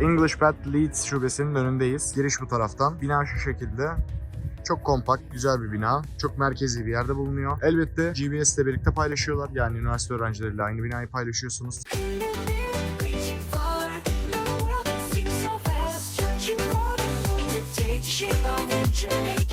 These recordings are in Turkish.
English Pet Leeds şubesinin önündeyiz. Giriş bu taraftan. Bina şu şekilde. Çok kompakt, güzel bir bina. Çok merkezi bir yerde bulunuyor. Elbette GBS ile birlikte paylaşıyorlar. Yani üniversite öğrencileriyle aynı binayı paylaşıyorsunuz. Reaching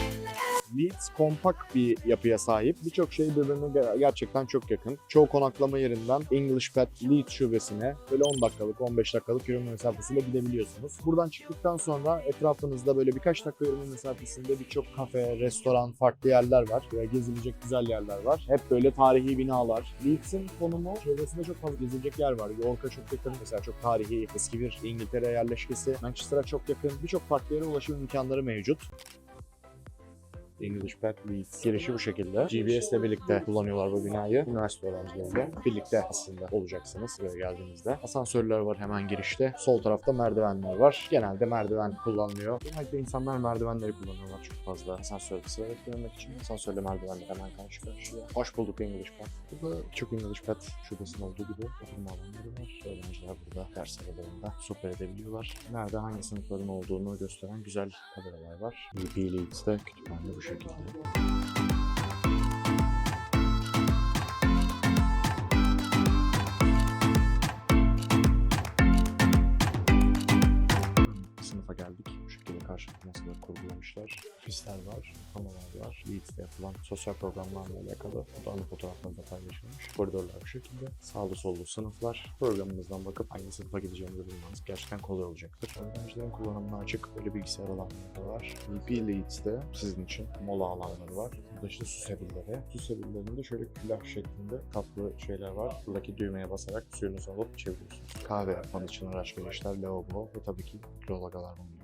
Leeds kompakt bir yapıya sahip. Birçok şey birbirine ge- gerçekten çok yakın. Çoğu konaklama yerinden English Pet Leeds şubesine böyle 10 dakikalık, 15 dakikalık yürüme mesafesiyle gidebiliyorsunuz. Buradan çıktıktan sonra etrafınızda böyle birkaç dakika yürüme mesafesinde birçok kafe, restoran, farklı yerler var. Ve gezilecek güzel yerler var. Hep böyle tarihi binalar. Leeds'in konumu çevresinde çok fazla gezilecek yer var. York'a çok yakın. Mesela çok tarihi, eski bir İngiltere yerleşkesi. Manchester'a çok yakın. Birçok farklı yere ulaşım imkanları mevcut. English Leeds girişi bu şekilde. GBS ile birlikte kullanıyorlar bu binayı. Üniversite öğrencileriyle birlikte aslında olacaksınız buraya geldiğinizde. Asansörler var hemen girişte. Sol tarafta merdivenler var. Genelde merdiven kullanılıyor. Genellikle insanlar merdivenleri kullanıyorlar çok fazla. Asansörde sıra beklememek için. Asansörle merdivenler hemen karşı karşıya. Hoş bulduk English Pet. Burada çok English Pet şubesinin olduğu gibi oturma alanları var. Öğrenciler burada ders aralarında sohbet edebiliyorlar. Nerede hangi sınıfların olduğunu gösteren güzel tabelalar var. UP Leeds'te kütüphane bu şekilde. Sınıfa geldik. Bu şekilde karşılıklı masalar kurgulamışlar. Ofisler var, panolar var. Leeds'te yapılan sosyal programlarla alakalı fotoğraflı fotoğraflar da paylaşılmış. Koridorlar bu şekilde. Sağlı sollu sınıflar. Programımızdan bakıp hangi sınıfa gideceğimizi bulmanız gerçekten kolay olacaktır. Öğrencilerin kullanımına açık böyle bilgisayar alanları var. VP Leeds'te sizin için mola alanları var. Burada işte su sebilleri. Su sebillerinde şöyle külah şeklinde kaplı şeyler var. Buradaki düğmeye basarak suyunuzu alıp içebiliyorsunuz. Kahve yapmanız için araç gereçler, lavabo ve tabii ki kilolagalar bulunuyor.